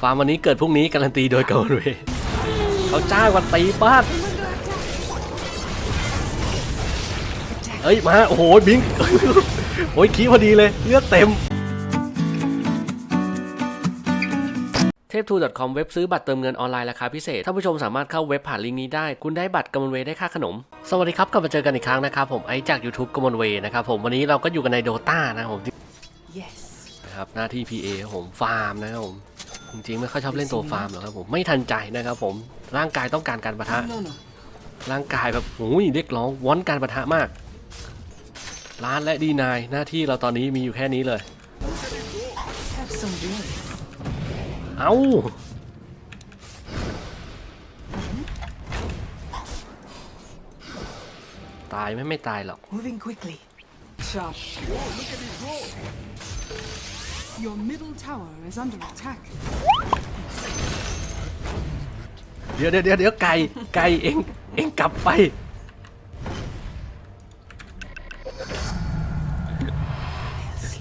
ฟาร์มวันนี้เกิดพรุ่งนี้การันตีโดยเกาหลีเขาจ้างวันตีบ้านเอ้ยมาโอ้โหบิงโอ้ยขี้พอดีเลยเลือดเต็มเทพทู .com เว็บซื้อบัตรเติมเงินออนไลน์ราคาพิเศษท่านผู้ชมสามารถเข้าเว็บผ่านลิงก์นี้ได้ คุณได้บัตรกำมลเวย์ได้ค่าขนม สวัสดีครับ กลับมาเจอกันอีกครั้งนะครับ ผมไอซ์จาก YouTube กำมลเวย์นะครับผมวันนี้เราก็อยู่กันในโดตานะครับผม Yes. นะครับหน้าที่ PA ครับผมฟาร์มนะครับผม จริงๆไม่ค่อยชอบเล่นตัวฟาร์มหรอกครับผมไม่ทันใจนะครับผมร่างกายต้องการการประทะ No, no. ร่างกายแบบโอ้ยเรียกร้องวอนการประทะมากร้านและดีนายหน้าที่เราตอนนี้มีอยู่แค่นี้เลย Have some joy. เอ้าตายไหมไม่ตายหรอก Moving quickly. Sharp. Your middle tower is under attack. เดี๋ยวเดี๋ยวเดี๋ยวเดี๋ยวไก่ไก่เองเองกลับไป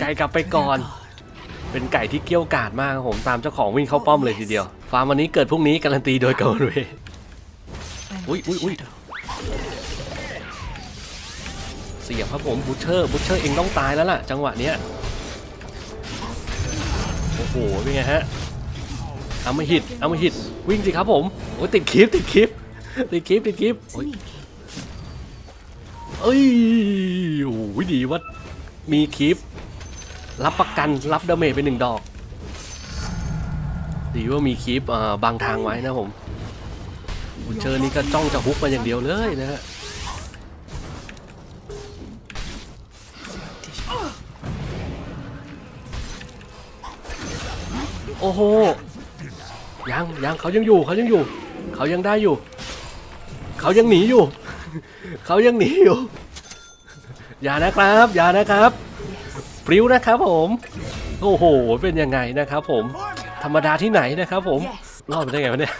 ไก่กลับไปก่อน เป็นไก่ที่เกี้ยวกาดมากครับผมตามเจ้าของวิ่งเข้าป้อมเลยทีเดียว ฟาร์มวันนี้เกิดพรุ่งนี้การันตีโดยเกาหลี I'm Ui, the ui, ui. shadow. เสียบครับผมบูเชอร์บูเชอร์เองต้องตายแล้วล่ะ จังหวะเนี้ย อ้โหเป็นไงฮะเอามาหิตเอามาหิตวิ่งสิครับผมโอ้ติดคลิปติดคลิปติดคลิปติดคลิปเอ้ยโอ้โหดีว่ามีคลิป รับประกันรับดาเมจไปหนึ่งดอก ดีว่ามีคลิปบางทางไว้นะผมบูชเชอร์นี่ก็จ้องจะฮุกมาอย่างเดียวเลยนะฮะ โอ้โหยังยังเขายังอยู่เขายังอยู่ เขายังได้อยู่ เขายังหนีอยู่ เขายังหนีอยู่ อย่านะครับ อย่านะครับปริ้วนะครับผม โอ้โห เป็นยังไงนะครับผม ธรรมดาที่ไหนนะครับผม Yes. รอดไปได้ไงวะเนี่ย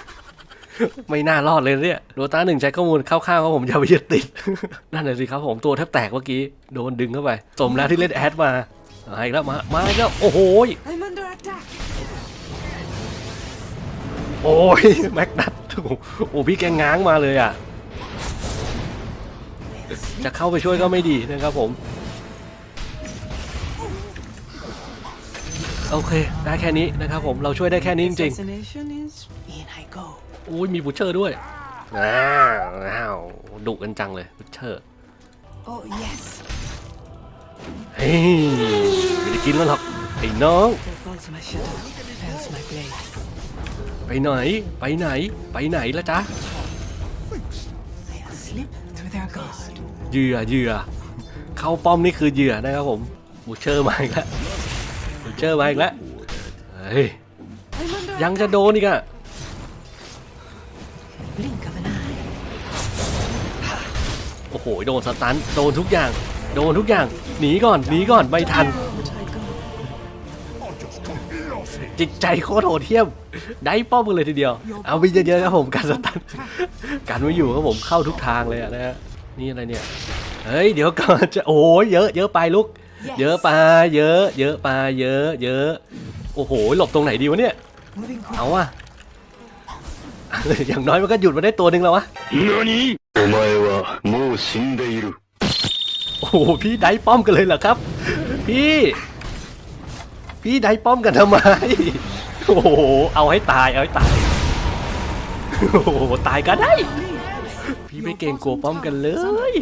ไม่น่ารอดเลยเนี่ยโดต้าหนึ่งใช้ข้อมูลคร่าวๆว่าผมจะไปยึดติด นั่นเลยสิครับผม ตัวแทบแตกเมื่อกี้ โดนดึงเข้าไป สมแล้วที่เล่นแอดมามาอีกแล้วมา มาอีกแล้ว โอ้โห โอ้ยแม็กนัทโอ้โหโอ้พี่แกง้างมาเลยอะ จะเข้าไปช่วยก็ไม่ดีนะครับผม โอเค ได้แค่นี้นะครับผมเราช่วยได้แค่นี้จริง Assassination is in I go. ๆอุ้ยมีบูชเชอร์ด้วยอ้าวอ้าวดุกันจังเลยบูชเชอร์ Oh yes. เฮ้ยไม่ได้กินแล้วหรอกไอ้น้อง ไปไหน ไปไหน ไปไหนละจ๊ะ They'll slip through their guard. เหยื่อเหยื่อ เข้าป้อมนี่คือเหยื่อนะครับผมบูชเชอร์มาอีกแล้วบูชเชอร์มาอีกแล้วเฮ้ย I'm under ยังจะโดนอีกอะ Blink of an eye. โอ้โห โดนสตันโดนทุกอย่าง โดนทุกอย่าง หนีก่อน หนีก่อน ไม่ทัน Would I go? จิตใจโคตรโหดเหี้ยม ได้ป้อมเลยทีเดียว เอาไปเยอะๆครัผมการสตันการไม่อยู่ครับผมเข้าทุกทางเลยนะฮะนี่อะไรเนี่ยเฮ้ยเดี๋ยวก่อนจะโอ้เยอะเยอะไปลูก เยอะปลาเยอะ เยอะปลาเยอะ เยอะโอ้โหหลบตรงไหนดีวะเนี่ยเอาอะอย่างน้อยมันก็หยุดมาได้ตัวหนึ่งแล้ววะนี่โอ้ไม่ว่ามูชินเดรุโอ้โหพี่ได้ป้อมกันเลยเหรอครับ พี่ พี่ได้ป้อมกันทำไม โอ้โห เอาให้ตาย เอาให้ตาย โอ้โห ตายก็ได้ พี่ไม่เกรงกลัวป้อมกันเลย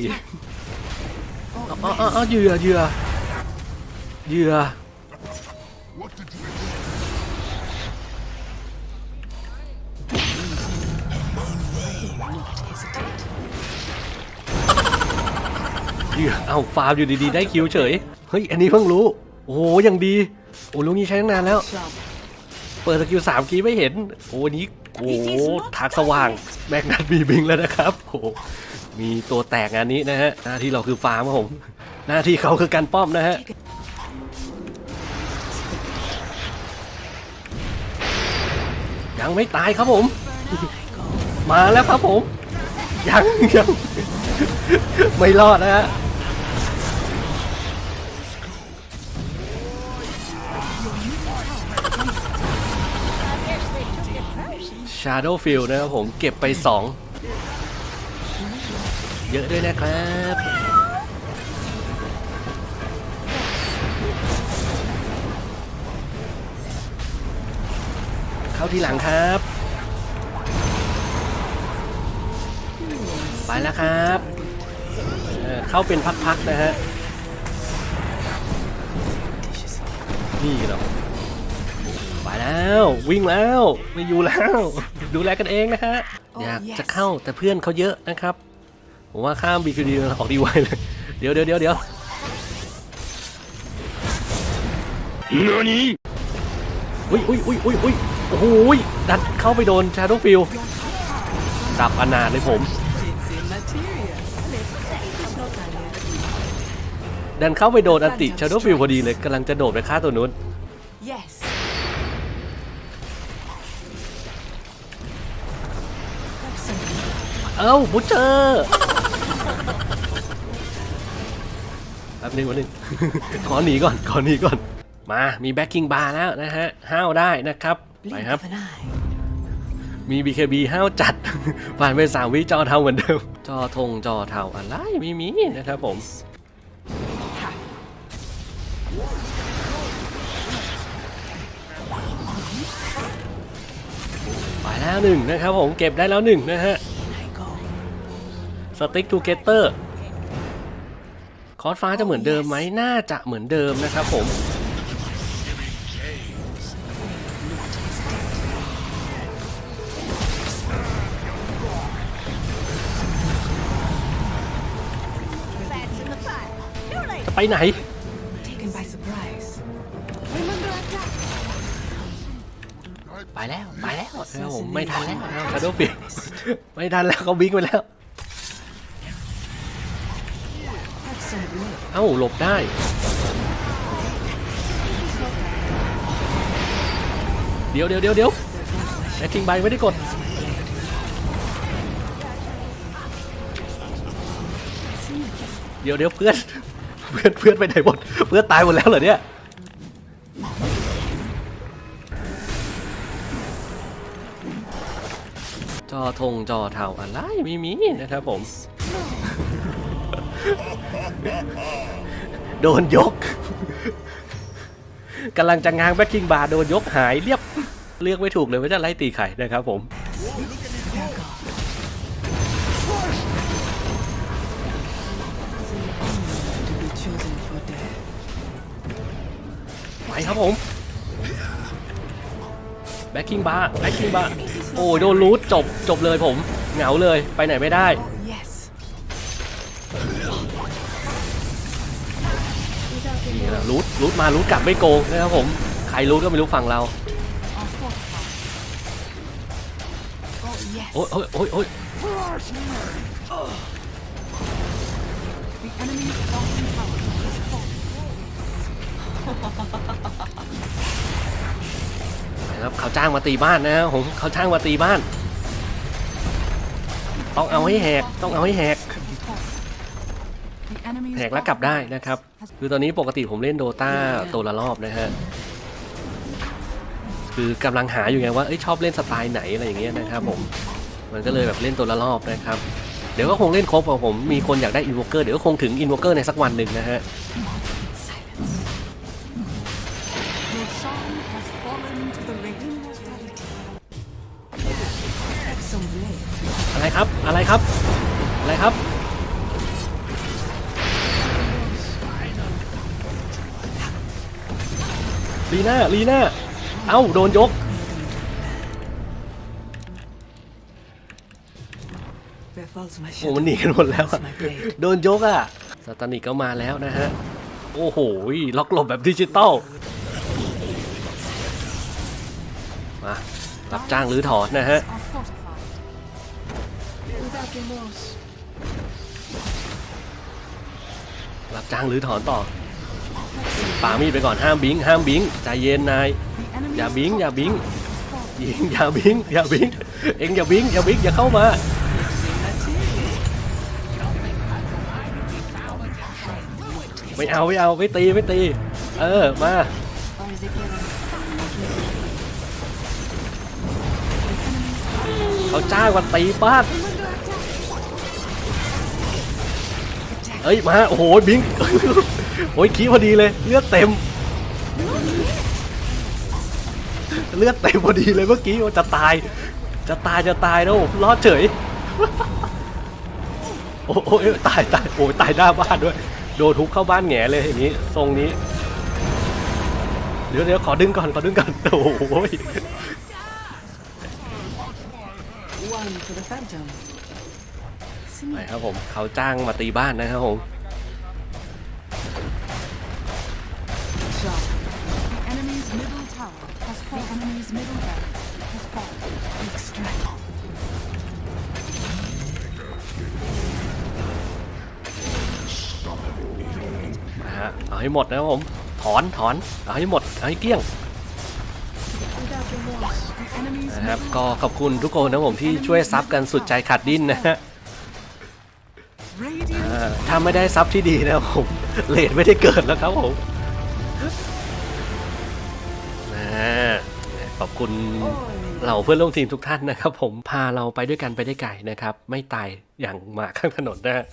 เอาเอาเอาเอาเหยื่อเหยื่อเหยื่อเหยื่อเอาฟาร์มอยู่ดีๆ ได้คิวเฉย เฮ้ย อันนี้เพิ่งรู้ โอ้โหยังดี โอ้ลุงนี้ใช้ตั้งนานแล้ว Shop เปิดสกิลสามกีไม่เห็น โอ้นี้โอ้ทางสว่างแม็กนัทบีบิงแล้วนะครับโอ้มีตัวแตกงานนี้นะฮะหน้าที่เราคือฟาร์มครับผม หน้าที่เขาคือการป้อมนะฮะยังไม่ตายครับผม มาแล้วครับผม ยังยังไม่รอดนะฮะ Shadow Field นะครับผมเก็บไป 2 เยอะด้วยนะครับเข้าทีหลังครับ ไปแล้วครับเเข้าเป็นพักๆนะฮะ นี่เรา แล้ว วิ่งแล้ว ไม่อยู่แล้ว ดูแลกันเองนะฮะ อยากจะเข้าแต่เพื่อนเขาเยอะนะครับผมว่าข้าม BQD ออกดีไวเลย เดี๋ยวเดี๋ยวเดี๋ยวเดี๋ยว何อุ้ยอุ้ยอุ้ยอุ้ยอุ้ยโอ้โหยดันเข้าไปโดน Shadow f i e l ดับอนาถเลยผม ดันเข้าไปโดนอันติ Shadow f i e l พอดีเลยกำลังจะโดดไปฆ่าตัวนู้น Yes. อ้าบูเจอร์แป๊บนึงวันนึง ขอหนีก่อน ขอหนีก่อน มา มีแบ็คกิ้งบาร์แล้วนะฮะ ห้าวได้นะครับ ไป Blink ครับ of an eye. มี BKB ห้าวจัด ผ่านไปสามวิจอเทาเหมือนเดิม จอธงจอเทาอะไรไม่มีนะครับผม ไปแล้วหนึ่งนะครับผม เก็บได้แล้วหนึ่งนะฮะ I go. สติ๊กทูเกเตอร์คอร์สฟ้าจะเหมือนเดิมไหมน่าจะเหมือนเดิมนะครับผม จะไปไหน ไปแล้ว ไปแล้วผมไม่ทันแล้วชาโดฟิไม่ทันแล้วเขาบิ๊กไปแล้ว เอ้าหลบได้ เดี๋ยวเดี๋ยวเดี๋ยวเดี๋ยวแบ็คกิ้งใบไม่ได้กด เดี๋ยวเดี๋ยวเพื่อน เพื่อนเพื่อนไปไหนหมด เพื่อนตายหมดแล้วเหรอเนี่ยจอธงจอเทาอะไรไม่มีนะครับผม โดนยกกำลังจะง้างแบ็คกิ้งบาร์โดนยกหายเรียบเลือกไม่ถูกเลยว่าจะไล่ตีไข่นะครับผมไปครับผมแบ็คกิ้งบาร์แบ็คกิ้งบาร์โอ้ยโดนรูทจบจบเลยผม เหงาเลยไปไหนไม่ได้ รูทรูทมารูทกลับไม่โกงนะครับผมใครรูทก็ไม่รู้ฝั่งเรา Our fortified. Oh yes. โอ้ยโอ้ยโอ้ยโอ้ย The enemy's bottom tower has fallen. นะครับเขาจ้างมาตีบ้านนะครับผมเขาจ้างมาตีบ้าน ต้องเอาให้แหกต้องเอาให้แหก The enemy's แหกแล้วกลับได้นะครับ has คือตอนนี้ปกติผมเล่นโดตาตัวละรอบนะฮะคือกำลังหาอยู่ไงว่าเอ้ยชอบเล่นสไตล์ไหนอะไรอย่างเงี้ยนะครับผมมันก็เลยแบบเล่นตัวละรอบนะครับ เดี๋ยวก็คงเล่นครบอะผมมีคนอยากได้อิน o วเกอร์เดี๋ยวก็คงถึงอิน o วเกอร์ในสักวันหนึ่งนะฮะ Silence. Your song has fallen to the ring. Have some blade. อะไรครับอะไรครับอะไรครับ ลีน่าลีน่าเอ้าโดนยก โอ้มันหนีกันหมดแล้วอะโดนยกอะสตานิกก็มาแล้วนะฮะ โอ้โหล็อกหลบแบบดิจิตอลมารับจ้างหรือถอนนะฮะรับจ้างหรือถอนต่อ ปามีดไปก่อนห้ามบิงห้ามบิงใจเย็นนายอย่าบิงอย่าบิงยิงอย่าบิงอย่าบิงเอ็งอย่าบิงอย่าบิงอย่าเข้ามาไม่เอาไม่เอาไม่ตีไม่ตี เออมา Or is it getting 'Enemy's จ้างมาตีบ้านเอ้ยมาโอ้โหบิง โอ้ยขี้พอดีเลย เลือดเต็ม เลือดเต็มพอดีเลยเมื่อกี้ว่าจะตาย จะตายจะตายแล้วรอดเฉย โอ้โอ้ยตายตายโอ้ยตายหน้าบ้านด้วย โดนทุบเข้าบ้านแหง่เลยอย่างนี้ทรงนี้ เดี๋ยวเดี๋ยวขอดึงก่อนขอดึงก่อนโอ้โห One for the phantom. ไปครับผมเขาจ้างมาตีบ้านนะครับผม middle tower has fallen. The enemy's middle barracks has fallen. Extract. นะฮะเอาให้หมดนะครับผม ถอนถอนเอาให้หมดเอาให้เกลี้ยง Without remorse. The enemy's นะครับ middle ก็ขอบคุณทุกคนนะครับผมที่ช่วยซับกันสุดใจขาดดิ้นนะฮะ radiant อ่าถ้าไม่ได้ซับที่ดีนะครับผมเลทไม่ได้เกิดแล้วครับผมนะ ขอบคุณเหล่าเพื่อนร่วมทีมทุกท่านนะครับ ผมพาเราไปด้วยกันไปได้ไกลนะครับ ไม่ตายอย่างหมาข้างถนนนะฮะ